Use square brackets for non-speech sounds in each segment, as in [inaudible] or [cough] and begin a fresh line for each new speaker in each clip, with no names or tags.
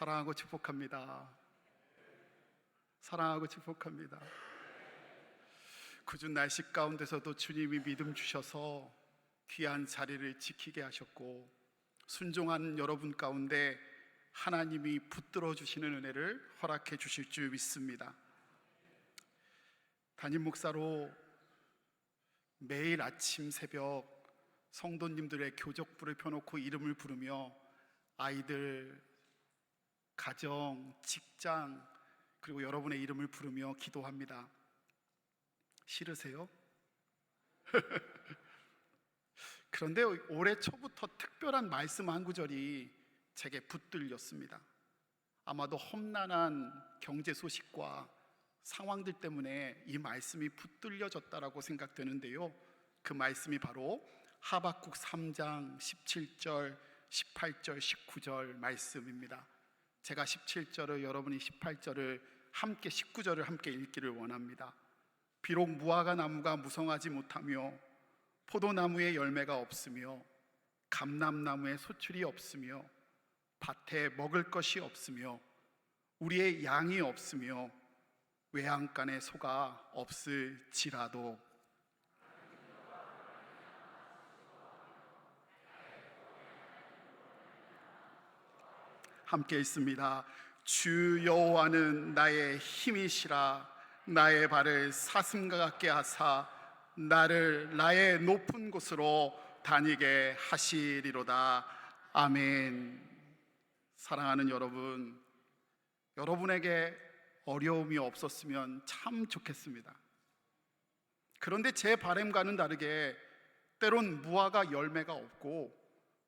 사랑하고 축복합니다. 사랑하고 축복합니다. 굳은 날씨 가운데서도 주님이 믿음 주셔서 귀한 자리를 지키게 하셨고 순종한 여러분 가운데 하나님이 붙들어 주시는 은혜를 허락해 주실 줄 믿습니다. 담임 목사로 매일 아침 새벽 성도님들의 교적부를 펴놓고 이름을 부르며 아이들, 가정, 직장 그리고 여러분의 이름을 부르며 기도합니다. 싫으세요? [laughs] 그런데 올해 초부터 특별한 말씀 한 구절이 제게 붙들렸습니다. 아마도 험난한 경제 소식과 상황들 때문에 이 말씀이 붙들려졌다라고 생각되는데요. 그 말씀이 바로 하박국 3장 17절, 18절, 19절 말씀입니다. 제가 17절을 여러분이 18절을 함께 19절을 함께 읽기를 원합니다. 비록 무화과 나무가 무성하지 못하며 포도나무에 열매가 없으며 감람나무에 소출이 없으며 밭에 먹을 것이 없으며 우리의 양이 없으며 외양간에 소가 없을지라도 함께 있습니다. 주 여호와는 나의 힘이시라 나의 발을 사슴과 같게 하사 나를 나의 높은 곳으로 다니게 하시리로다. 아멘. 사랑하는 여러분, 여러분에게 어려움이 없었으면 참 좋겠습니다. 그런데 제 바램과는 다르게 때론 무화과 열매가 없고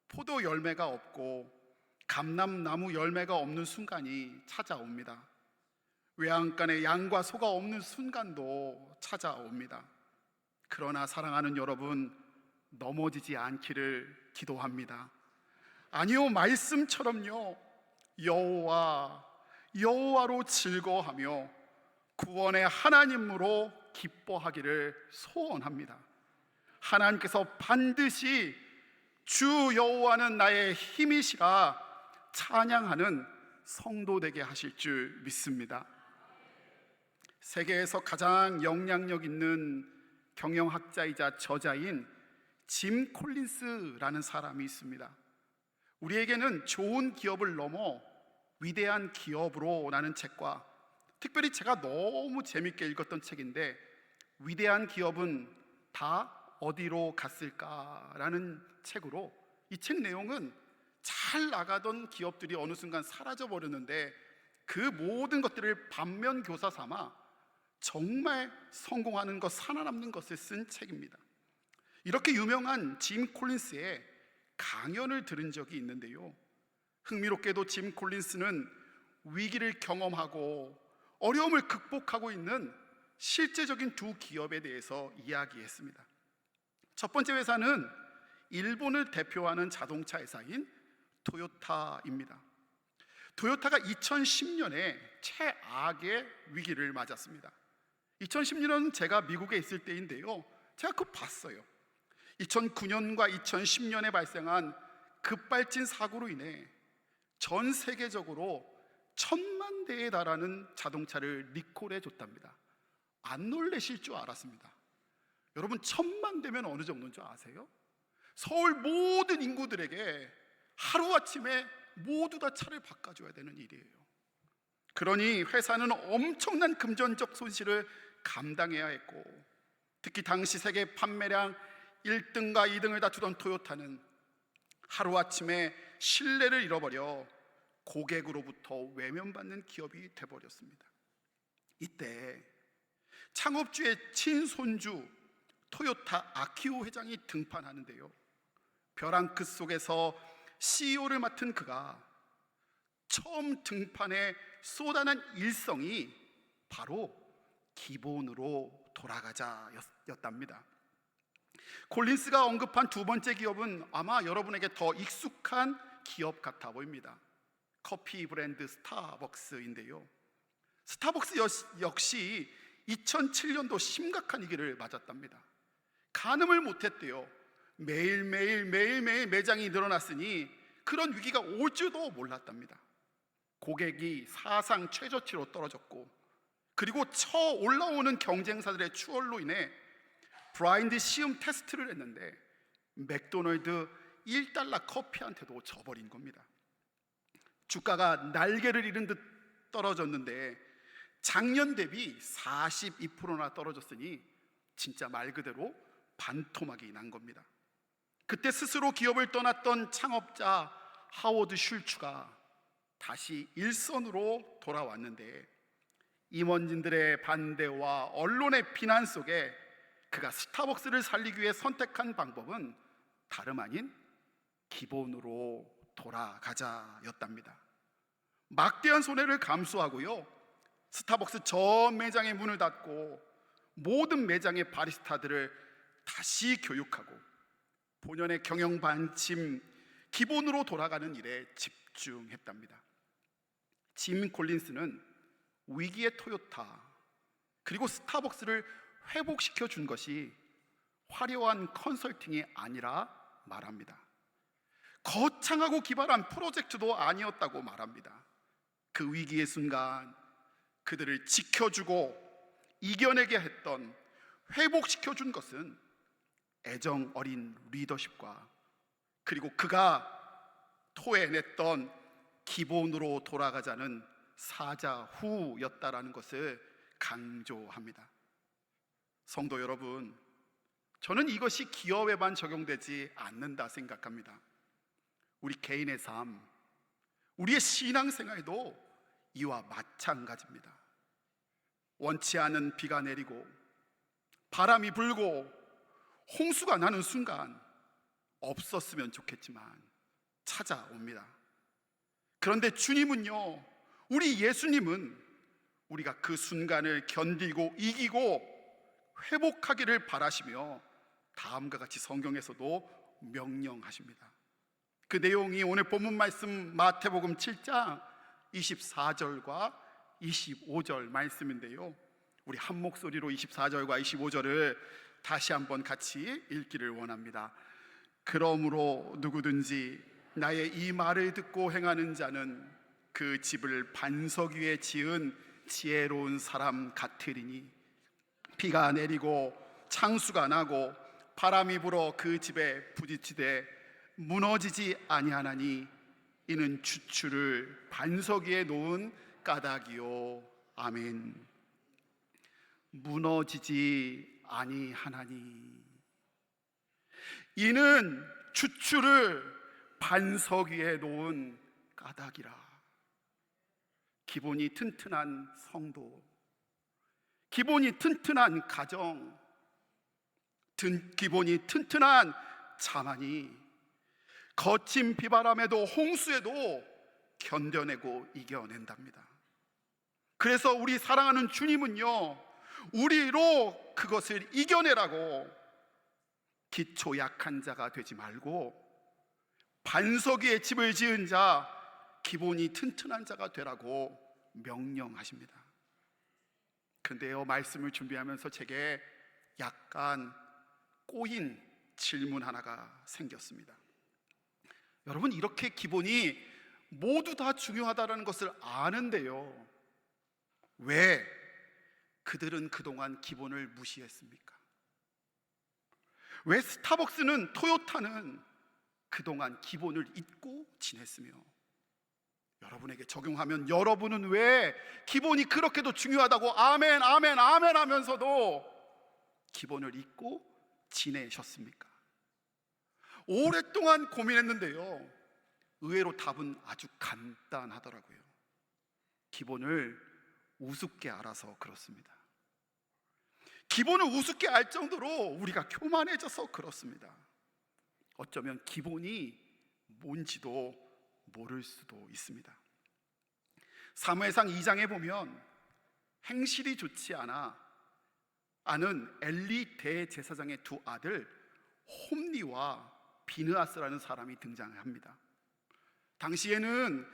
포도 열매가 없고 감람나무 열매가 없는 순간이 찾아옵니다. 외양간에 양과 소가 없는 순간도 찾아옵니다. 그러나 사랑하는 여러분 넘어지지 않기를 기도합니다. 아니요 말씀처럼요 여호와 여호와로 즐거워하며 구원의 하나님으로 기뻐하기를 소원합니다. 하나님께서 반드시 주 여호와는 나의 힘이시라 찬양하는 성도 되게 하실 줄 믿습니다. 세계에서 가장 영향력 있는 경영학자이자 저자인 짐 콜린스라는 사람이 있습니다. 우리에게는 좋은 기업을 넘어 위대한 기업으로라는 책과 특별히 제가 너무 재밌게 읽었던 책인데 위대한 기업은 다 어디로 갔을까라는 책으로 이 책 내용은 잘 나가던 기업들이 어느 순간 사라져 버렸는데 그 모든 것들을 반면 교사 삼아 정말 성공하는 것, 살아남는 것을 쓴 책입니다. 이렇게 유명한 짐 콜린스의 강연을 들은 적이 있는데요. 흥미롭게도 짐 콜린스는 위기를 경험하고 어려움을 극복하고 있는 실제적인 두 기업에 대해서 이야기했습니다. 첫 번째 회사는 일본을 대표하는 자동차 회사인 토요타입니다. 토요타가 2010년에 최악의 위기를 맞았습니다. 2010년은 제가 미국에 있을 때인데요. 제가 그거 봤어요. 2009년과 2010년에 발생한 급발진 사고로 인해 전 세계적으로 천만 대에 달하는 자동차를 리콜해 줬답니다. 안 놀라실 줄 알았습니다. 여러분 천만 대면 어느 정도인 줄 아세요? 서울 모든 인구들에게 하루아침에 모두 다 차를 바꿔줘야 되는 일이에요. 그러니 회사는 엄청난 금전적 손실을 감당해야 했고 특히 당시 세계 판매량 1등과 2등을 다투던 토요타는 하루아침에 신뢰를 잃어버려 고객으로부터 외면받는 기업이 돼버렸습니다. 이때 창업주의 친손주 토요타 아키오 회장이 등판하는데요. 벼랑 끝 속에서 CEO를 맡은 그가 처음 등판에 쏟아낸 일성이 바로 기본으로 돌아가자였답니다. 콜린스가 언급한 두 번째 기업은 아마 여러분에게 더 익숙한 기업 같아 보입니다. 커피 브랜드 스타벅스인데요. 스타벅스 역시 2007년도 심각한 위기를 맞았답니다. 가늠을 못했대요. 매일매일 매일매일 매장이 늘어났으니 그런 위기가 올 줄도 몰랐답니다. 고객이 사상 최저치로 떨어졌고 그리고 쳐 올라오는 경쟁사들의 추월로 인해 브라인드 시음 테스트를 했는데 맥도널드 1달러 커피한테도 져버린 겁니다. 주가가 날개를 잃은 듯 떨어졌는데 작년 대비 42%나 떨어졌으니 진짜 말 그대로 반토막이 난 겁니다. 그때 스스로 기업을 떠났던 창업자 하워드 슐츠가 다시 일선으로 돌아왔는데 임원진들의 반대와 언론의 비난 속에 그가 스타벅스를 살리기 위해 선택한 방법은 다름 아닌 기본으로 돌아가자였답니다. 막대한 손해를 감수하고요. 스타벅스 전 매장의 문을 닫고 모든 매장의 바리스타들을 다시 교육하고 본연의 경영 반침 기본으로 돌아가는 일에 집중했답니다. 짐 콜린스는 위기의 토요타 그리고 스타벅스를 회복시켜 준 것이 화려한 컨설팅이 아니라 말합니다. 거창하고 기발한 프로젝트도 아니었다고 말합니다. 그 위기의 순간 그들을 지켜주고 이겨내게 했던 회복시켜 준 것은 애정 어린 리더십과 그리고 그가 토해냈던 기본으로 돌아가자는 사자 후였다라는 것을 강조합니다. 성도 여러분, 저는 이것이 기업에만 적용되지 않는다 생각합니다. 우리 개인의 삶, 우리의 신앙생활도 이와 마찬가지입니다. 원치 않은 비가 내리고 바람이 불고 홍수가 나는 순간 없었으면 좋겠지만 찾아옵니다. 그런데 주님은요, 우리 예수님은 우리가 그 순간을 견디고 이기고 회복하기를 바라시며 다음과 같이 성경에서도 명령하십니다. 그 내용이 오늘 본문 말씀 마태복음 7장 24절과 25절 말씀인데요. 우리 한 목소리로 24절과 25절을 다시 한번 같이 읽기를 원합니다. 그러므로 누구든지 나의 이 말을 듣고 행하는 자는 그 집을 반석 위에 지은 지혜로운 사람 같으리니 비가 내리고 창수가 나고 바람이 불어 그 집에 부딪히되 무너지지 아니하나니 이는 주추를 반석 위에 놓은 까닭이요 아멘 무너지지 아니하나니 이는 주추를 반석 위에 놓은 까닭이라 기본이 튼튼한 성도 기본이 튼튼한 가정 든, 기본이 튼튼한 자만이 거친 비바람에도 홍수에도 견뎌내고 이겨낸답니다. 그래서 우리 사랑하는 주님은요, 우리로 그것을 이겨내라고 기초 약한 자가 되지 말고 반석 위에 집을 지은 자, 기본이 튼튼한 자가 되라고 명령하십니다. 근데요, 말씀을 준비하면서 제게 약간 꼬인 질문 하나가 생겼습니다. 여러분, 이렇게 기본이 모두 다 중요하다는 것을 아는데요. 왜 그들은 그동안 기본을 무시했습니까? 왜 스타벅스는 토요타는 그동안 기본을 잊고 지냈으며 여러분에게 적용하면 여러분은 왜 기본이 그렇게도 중요하다고 아멘 아멘 아멘 하면서도 기본을 잊고 지내셨습니까? 오랫동안 고민했는데요. 의외로 답은 아주 간단하더라고요. 기본을 우습게 알아서 그렇습니다. 기본을 우습게 알 정도로 우리가 교만해져서 그렇습니다. 어쩌면 기본이 뭔지도 모를 수도 있습니다. 사무엘상 2장에 보면 행실이 좋지 않아 아는 엘리 대제사장의 두 아들 홈리와 비느아스라는 사람이 등장합니다. 당시에는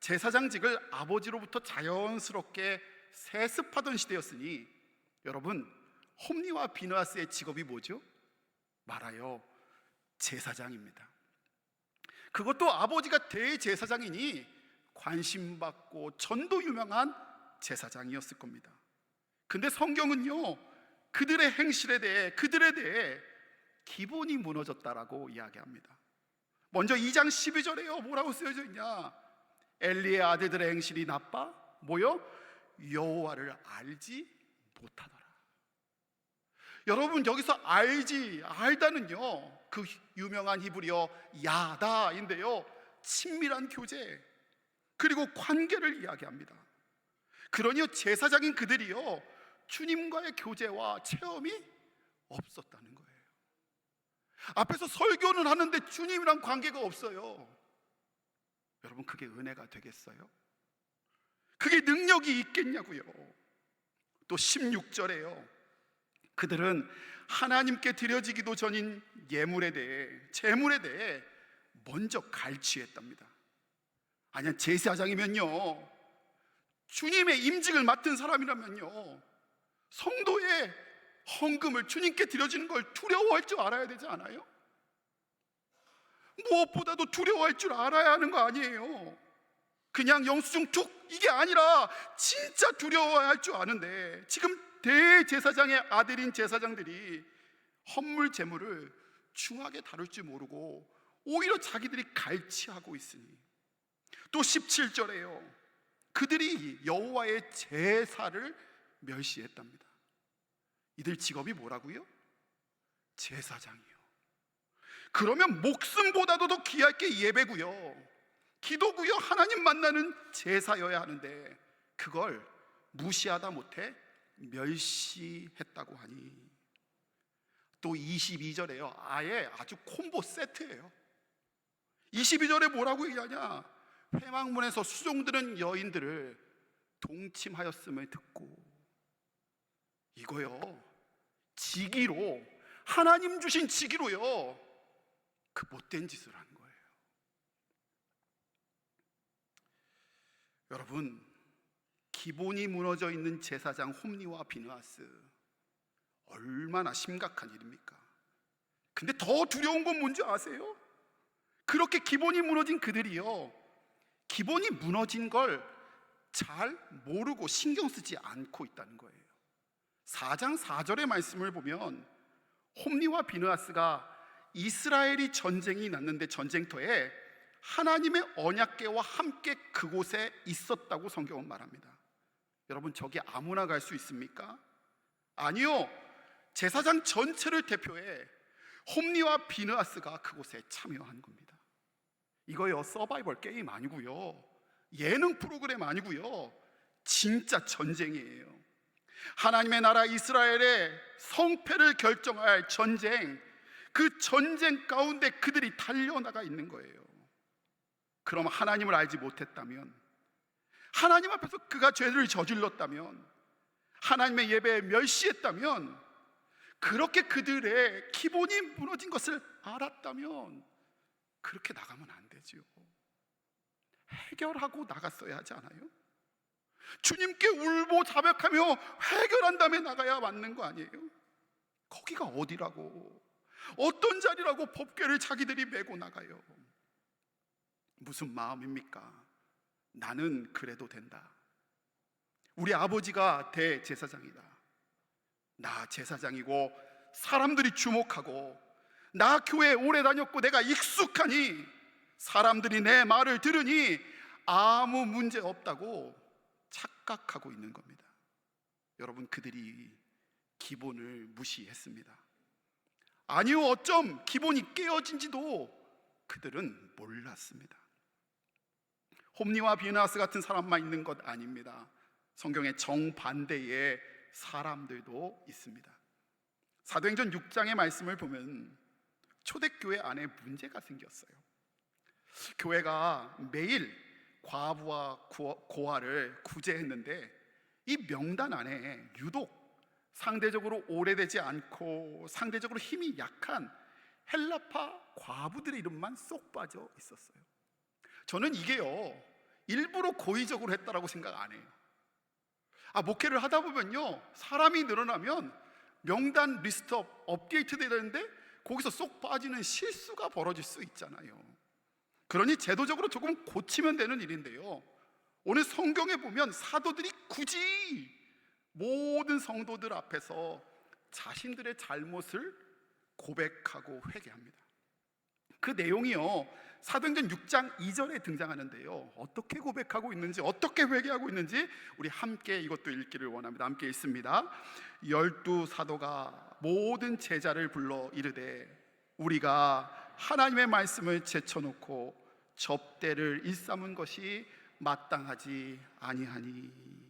제사장직을 아버지로부터 자연스럽게 세습하던 시대였으니 여러분 홈리와 비느아스의 직업이 뭐죠? 말하여 제사장입니다. 그것도 아버지가 대제사장이니 관심받고 전도 유명한 제사장이었을 겁니다. 근데 성경은요, 그들의 행실에 대해, 그들에 대해 기본이 무너졌다라고 이야기합니다. 먼저 2장 12절에요. 뭐라고 쓰여져 있냐? 엘리의 아들들의 행실이 나빠? 뭐요? 여호와를 알지 못하더라. 여러분 여기서 알지 알다는요 그 유명한 히브리어 야다인데요 친밀한 교제 그리고 관계를 이야기합니다. 그러니 제사장인 그들이요 주님과의 교제와 체험이 없었다는 거예요. 앞에서 설교는 하는데 주님이랑 관계가 없어요. 여러분 그게 은혜가 되겠어요? 그게 능력이 있겠냐고요. 또 16절에요. 그들은 하나님께 드려지기도 전인 예물에 대해 재물에 대해 먼저 갈취했답니다. 아니야 제사장이면요 주님의 임직을 맡은 사람이라면요 성도의 헌금을 주님께 드려지는 걸 두려워할 줄 알아야 되지 않아요? 무엇보다도 두려워할 줄 알아야 하는 거 아니에요. 그냥 영수증 툭 이게 아니라 진짜 두려워할 줄 아는데 지금 대제사장의 아들인 제사장들이 헌물 제물을 중하게 다룰 줄 모르고 오히려 자기들이 갈취하고 있으니 또 17절에요. 그들이 여호와의 제사를 멸시했답니다. 이들 직업이 뭐라고요? 제사장이요. 그러면 목숨보다도 더 귀할 게 예배고요. 기도고요. 하나님 만나는 제사여야 하는데 그걸 무시하다 못해 멸시했다고 하니 또 22절에요. 아예 아주 콤보 세트예요. 22절에 뭐라고 얘기하냐? 회망문에서 수종드는 여인들을 동침하였음을 듣고 이거요. 지기로 하나님 주신 지기로요. 그 못된 짓을 한 거예요. 여러분, 기본이 무너져 있는 제사장 홈니와 비느하스 얼마나 심각한 일입니까? 근데 더 두려운 건 뭔지 아세요? 그렇게 기본이 무너진 그들이요. 기본이 무너진 걸 잘 모르고 신경 쓰지 않고 있다는 거예요. 4장 4절의 말씀을 보면 홈니와 비느하스가 이스라엘이 전쟁이 났는데 전쟁터에 하나님의 언약궤와 함께 그곳에 있었다고 성경은 말합니다. 여러분 저기 아무나 갈 수 있습니까? 아니요. 제사장 전체를 대표해 홈니와 비느하스가 그곳에 참여한 겁니다. 이거요 서바이벌 게임 아니고요. 예능 프로그램 아니고요. 진짜 전쟁이에요. 하나님의 나라 이스라엘의 성패를 결정할 전쟁, 그 전쟁 가운데 그들이 달려나가 있는 거예요. 그럼 하나님을 알지 못했다면, 하나님 앞에서 그가 죄를 저질렀다면, 하나님의 예배에 멸시했다면, 그렇게 그들의 기본이 무너진 것을 알았다면, 그렇게 나가면 안 되죠. 해결하고 나갔어야 하지 않아요? 주님께 울보 자백하며 해결한 다음에 나가야 맞는 거 아니에요? 거기가 어디라고 어떤 자리라고 법궤를 자기들이 메고 나가요? 무슨 마음입니까? 나는 그래도 된다. 우리 아버지가 대제사장이다. 나 제사장이고 사람들이 주목하고 나 교회 오래 다녔고 내가 익숙하니 사람들이 내 말을 들으니 아무 문제 없다고 착각하고 있는 겁니다. 여러분 그들이 기본을 무시했습니다. 아니요 어쩜 기본이 깨어진지도 그들은 몰랐습니다. 홈니와 비나스 같은 사람만 있는 것 아닙니다. 성경의 정반대의 사람들도 있습니다. 사도행전 6장의 말씀을 보면 초대교회 안에 문제가 생겼어요. 교회가 매일 과부와 고아를 구제했는데 이 명단 안에 유독 상대적으로 오래되지 않고 상대적으로 힘이 약한 헬라파 과부들의 이름만 쏙 빠져 있었어요. 저는 이게요 일부러 고의적으로 했다라고 생각 안 해요. 아 목회를 하다 보면요 사람이 늘어나면 명단 리스트 업데이트 되는데 거기서 쏙 빠지는 실수가 벌어질 수 있잖아요. 그러니 제도적으로 조금 고치면 되는 일인데요. 오늘 성경에 보면 사도들이 굳이 모든 성도들 앞에서 자신들의 잘못을 고백하고 회개합니다. 그 내용이요. 사도행전 6장 2절에 등장하는데요. 어떻게 고백하고 있는지, 어떻게 회개하고 있는지 우리 함께 이것도 읽기를 원합니다. 함께 읽습니다. 열두 사도가 모든 제자를 불러 이르되 우리가 하나님의 말씀을 제쳐놓고 접대를 일삼은 것이 마땅하지 아니하니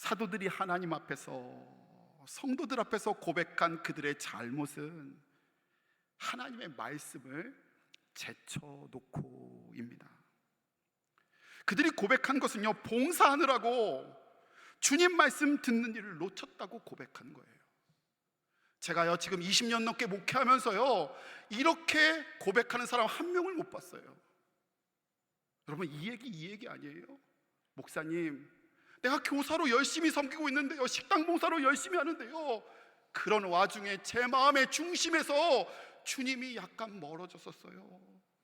사도들이 하나님 앞에서 성도들 앞에서 고백한 그들의 잘못은 하나님의 말씀을 제쳐놓고입니다. 그들이 고백한 것은요, 봉사하느라고 주님 말씀 듣는 일을 놓쳤다고 고백한 거예요. 제가요, 지금 20년 넘게 목회하면서요, 이렇게 고백하는 사람 한 명을 못 봤어요. 여러분, 이 얘기, 이 얘기 아니에요? 목사님, 내가 교사로 열심히 섬기고 있는데요, 식당 봉사로 열심히 하는데요, 그런 와중에 제 마음의 중심에서 주님이 약간 멀어졌었어요.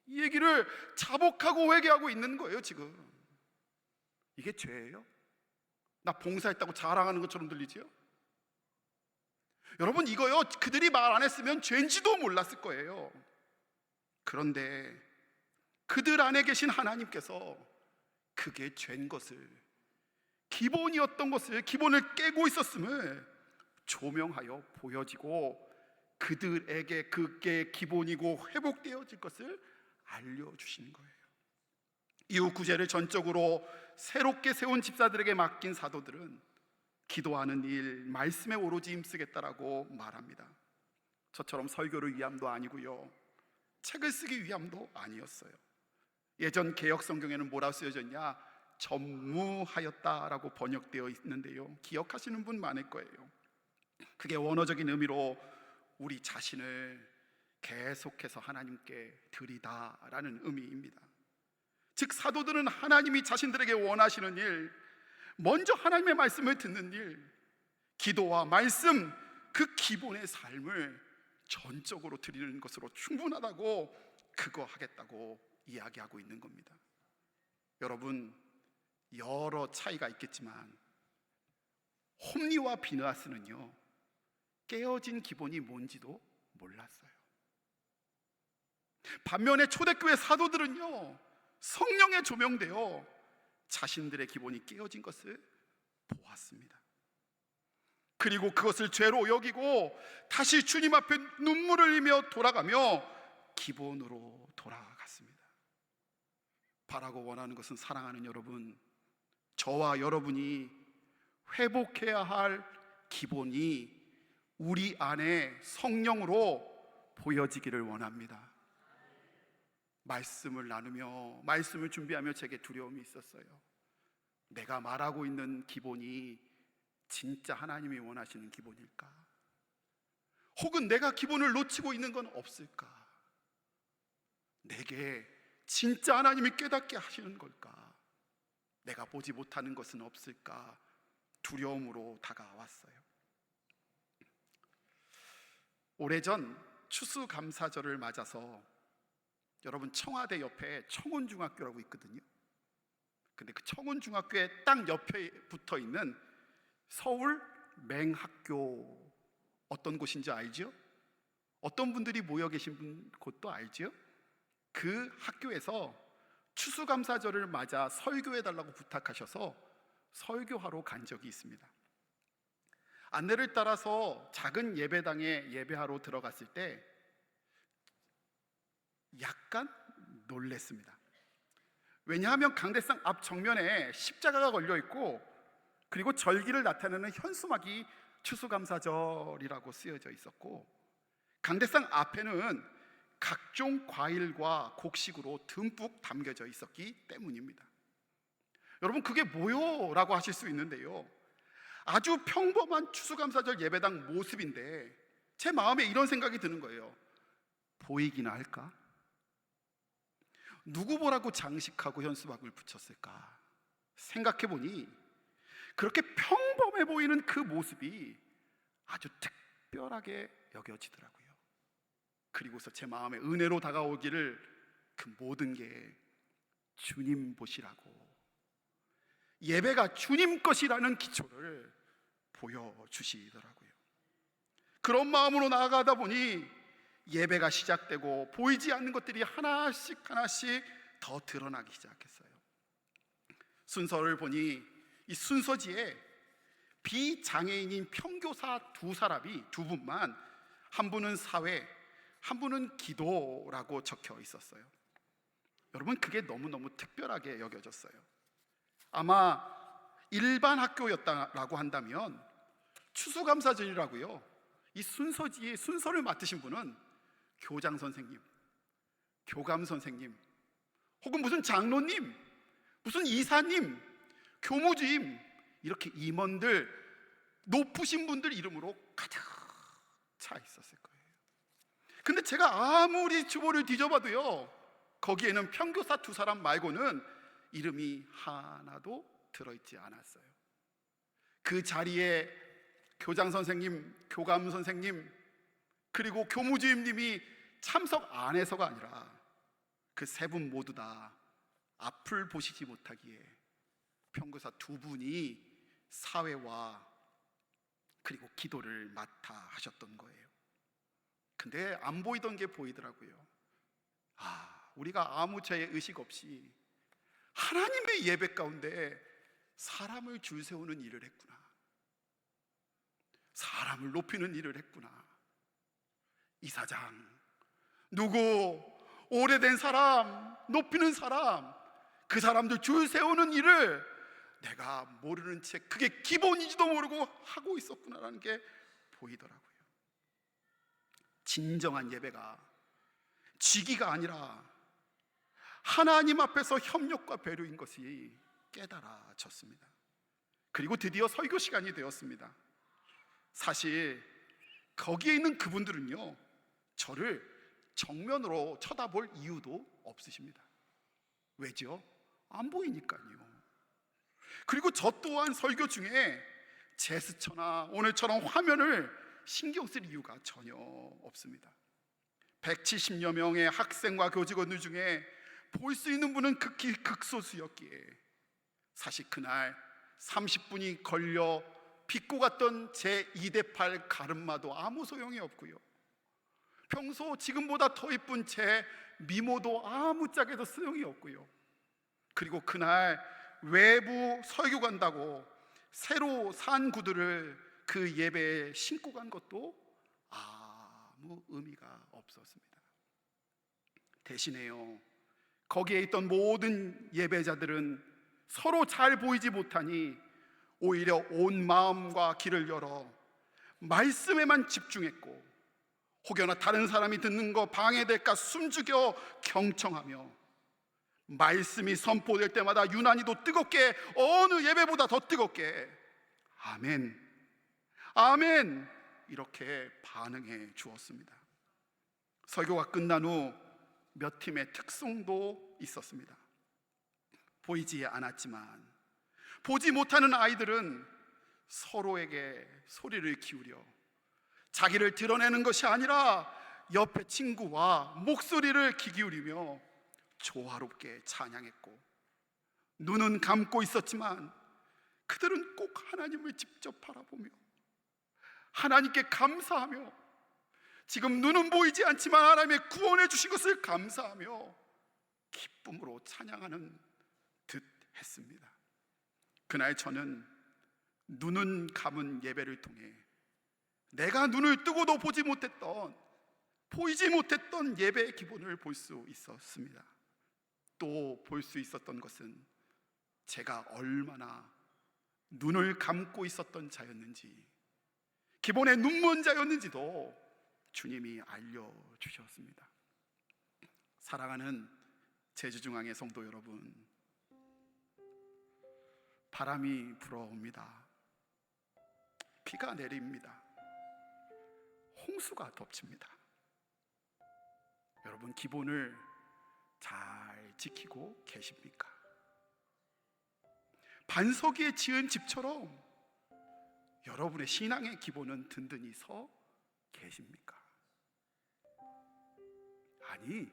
이 얘기를 자복하고 회개하고 있는 거예요, 지금. 이게 죄예요? 나 봉사했다고 자랑하는 것처럼 들리지요? 여러분, 이거요, 그들이 말 안 했으면 죄인지도 몰랐을 거예요. 그런데 그들 안에 계신 하나님께서 그게 죄인 것을, 기본이었던 것을, 기본을 깨고 있었음을 조명하여 보여지고 그들에게 그게 기본이고 회복되어질 것을 알려주신 거예요. 이후 구제를 전적으로 새롭게 세운 집사들에게 맡긴 사도들은 기도하는 일, 말씀에 오로지 힘쓰겠다라고 말합니다. 저처럼 설교를 위함도 아니고요. 책을 쓰기 위함도 아니었어요. 예전 개혁 성경에는 뭐라 쓰여졌냐? 전무하였다라고 번역되어 있는데요. 기억하시는 분 많을 거예요. 그게 원어적인 의미로 우리 자신을 계속해서 하나님께 드리다라는 의미입니다. 즉 사도들은 하나님이 자신들에게 원하시는 일, 먼저 하나님의 말씀을 듣는 일, 기도와 말씀 그 기본의 삶을 전적으로 드리는 것으로 충분하다고 그거 하겠다고 이야기하고 있는 겁니다. 여러분 여러 차이가 있겠지만 홈리와 비느하스는요 깨어진 기본이 뭔지도 몰랐어요. 반면에 초대교회 사도들은요 성령에 조명되어 자신들의 기본이 깨어진 것을 보았습니다. 그리고 그것을 죄로 여기고 다시 주님 앞에 눈물을 흘리며 돌아가며 기본으로 돌아갔습니다. 바라고 원하는 것은 사랑하는 여러분, 저와 여러분이 회복해야 할 기본이 우리 안에 성령으로 보여지기를 원합니다. 말씀을 나누며 말씀을 준비하며 제게 두려움이 있었어요. 내가 말하고 있는 기본이 진짜 하나님이 원하시는 기본일까? 혹은 내가 기본을 놓치고 있는 건 없을까? 내게 진짜 하나님이 깨닫게 하시는 걸까? 내가 보지 못하는 것은 없을까? 두려움으로 다가왔어요. 오래전 추수감사절을 맞아서 여러분 청와대 옆에 청운중학교라고 있거든요. 근데 그 청운중학교에 딱 옆에 붙어 있는 서울 맹학교 어떤 곳인지 알죠? 어떤 분들이 모여 계신 분 곳도 알죠? 그 학교에서 추수감사절을 맞아 설교해 달라고 부탁하셔서 설교하러 간 적이 있습니다. 안내를 따라서 작은 예배당에 예배하러 들어갔을 때 약간 놀랬습니다. 왜냐하면 강대상 앞 정면에 십자가가 걸려 있고 그리고 절기를 나타내는 현수막이 추수감사절이라고 쓰여져 있었고 강대상 앞에는 각종 과일과 곡식으로 듬뿍 담겨져 있었기 때문입니다. 여러분 그게 뭐요? 라고 하실 수 있는데요. 아주 평범한 추수감사절 예배당 모습인데 제 마음에 이런 생각이 드는 거예요. 보이기나 할까? 누구 보라고 장식하고 현수막을 붙였을까? 생각해 보니 그렇게 평범해 보이는 그 모습이 아주 특별하게 여겨지더라고요. 그리고서 제 마음에 은혜로 다가오기를 그 모든 게 주님 보시라고 예배가 주님 것이라는 기초를 보여주시더라고요. 그런 마음으로 나아가다 보니 예배가 시작되고 보이지 않는 것들이 하나씩 하나씩 더 드러나기 시작했어요. 순서를 보니 이 순서지에 비장애인인 평교사 두 사람이 두 분만 한 분은 사회, 한 분은 기도라고 적혀 있었어요. 여러분 그게 너무너무 특별하게 여겨졌어요. 아마 일반 학교였다라고 한다면 추수감사절이라고요. 이 순서지의 순서를 맡으신 분은 교장 선생님, 교감 선생님, 혹은 무슨 장로님, 무슨 이사님, 교무주임 이렇게 임원들 높으신 분들 이름으로 가득 차 있었을 거예요. 근데 제가 아무리 주보를 뒤져봐도요, 거기에는 평교사 두 사람 말고는 이름이 하나도 들어있지 않았어요. 그 자리에 교장 선생님, 교감 선생님, 그리고 교무주임님이 참석 안 해서가 아니라 그 세 분 모두 다 앞을 보시지 못하기에 평교사 두 분이 사회와 그리고 기도를 맡아 하셨던 거예요. 근데 안 보이던 게 보이더라고요. 아, 우리가 아무 죄 의식 없이 하나님의 예배 가운데 사람을 줄 세우는 일을 했구나. 사람을 높이는 일을 했구나. 이사장, 누구, 오래된 사람, 높이는 사람, 그 사람들 줄 세우는 일을 내가 모르는 채 그게 기본인지도 모르고 하고 있었구나라는 게 보이더라고요. 진정한 예배가 지기가 아니라 하나님 앞에서 협력과 배려인 것이 깨달아졌습니다. 그리고 드디어 설교 시간이 되었습니다. 사실 거기에 있는 그분들은요, 저를 정면으로 쳐다볼 이유도 없으십니다. 왜죠? 안 보이니까요. 그리고 저 또한 설교 중에 제스처나 오늘처럼 화면을 신경 쓸 이유가 전혀 없습니다. 170여 명의 학생과 교직원들 중에 볼 수 있는 분은 극히 극소수였기에 사실 그날 30분이 걸려 빚고 갔던 제 2대8 가름마도 아무 소용이 없고요. 평소 지금보다 더 이쁜 제 미모도 아무짝에도 소용이 없고요. 그리고 그날 외부 설교 간다고 새로 산 구두를 그 예배에 신고 간 것도 아무 의미가 없었습니다. 대신에요. 거기에 있던 모든 예배자들은 서로 잘 보이지 못하니 오히려 온 마음과 귀를 열어 말씀에만 집중했고 혹여나 다른 사람이 듣는 거 방해될까 숨죽여 경청하며 말씀이 선포될 때마다 유난히도 뜨겁게 어느 예배보다 더 뜨겁게 아멘 아멘 이렇게 반응해 주었습니다. 설교가 끝난 후 몇 팀의 특성도 있었습니다. 보이지 않았지만 보지 못하는 아이들은 서로에게 소리를 기울여 자기를 드러내는 것이 아니라 옆에 친구와 목소리를 귀 기울이며 조화롭게 찬양했고 눈은 감고 있었지만 그들은 꼭 하나님을 직접 바라보며 하나님께 감사하며 지금 눈은 보이지 않지만 하나님의 구원해 주신 것을 감사하며 기쁨으로 찬양하는 듯 했습니다. 그날 저는 눈은 감은 예배를 통해 내가 눈을 뜨고도 보지 못했던 보이지 못했던 예배의 기본을 볼 수 있었습니다. 또 볼 수 있었던 것은 제가 얼마나 눈을 감고 있었던 자였는지 기본에 눈먼 자였는지도 주님이 알려주셨습니다. 사랑하는 제주중앙의 성도 여러분, 바람이 불어옵니다. 비가 내립니다. 홍수가 덮칩니다. 여러분 기본을 잘 지키고 계십니까? 반석에 지은 집처럼 여러분의 신앙의 기본은 든든히 서 계십니까? 아니,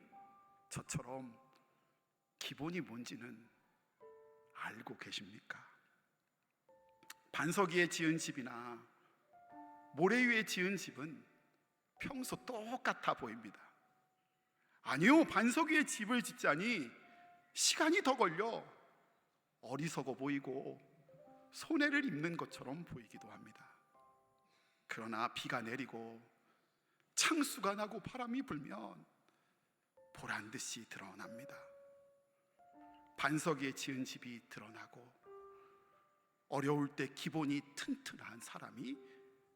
저처럼 기본이 뭔지는 알고 계십니까? 반석 위에 지은 집이나 모래 위에 지은 집은 평소 똑같아 보입니다. 아니요, 반석 위에 집을 짓자니 시간이 더 걸려 어리석어 보이고 손해를 입는 것처럼 보이기도 합니다. 그러나 비가 내리고 창수가 나고 바람이 불면 보란 듯이 드러납니다. 반석 위에 지은 집이 드러나고 어려울 때 기본이 튼튼한 사람이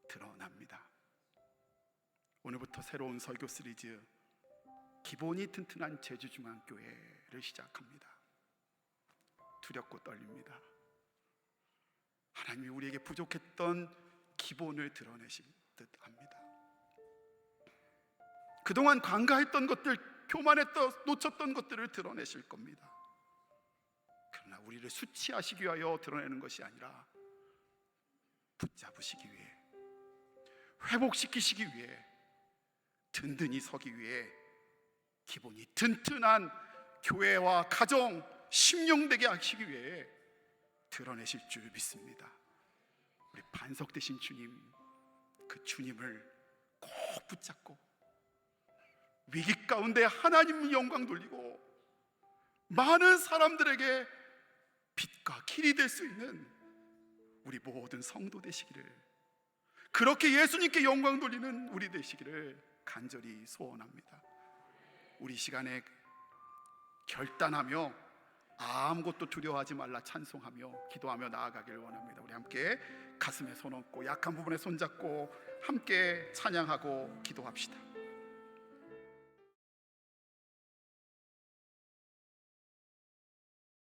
드러납니다. 오늘부터 새로운 설교 시리즈 기본이 튼튼한 제주중앙교회를 시작합니다. 두렵고 떨립니다. 하나님이 우리에게 부족했던 기본을 드러내실 듯 합니다. 그동안 관가했던 것들, 교만했던, 놓쳤던 것들을 드러내실 겁니다. 그러나 우리를 수치하시기 위하여 드러내는 것이 아니라 붙잡으시기 위해, 회복시키시기 위해, 든든히 서기 위해 기본이 튼튼한 교회와 가정, 심령되게 하시기 위해 드러내실 줄 믿습니다. 우리 반석 되신 주님, 그 주님을 꼭 붙잡고 위기 가운데 하나님 영광 돌리고 많은 사람들에게 빛과 길이 될 수 있는 우리 모든 성도 되시기를 그렇게 예수님께 영광 돌리는 우리 되시기를 간절히 소원합니다. 우리 시간에 결단하며 아무것도 두려워하지 말라 찬송하며 기도하며 나아가길 원합니다. 우리 함께 가슴에 손 얹고 약한 부분에 손 잡고 함께 찬양하고 기도합시다.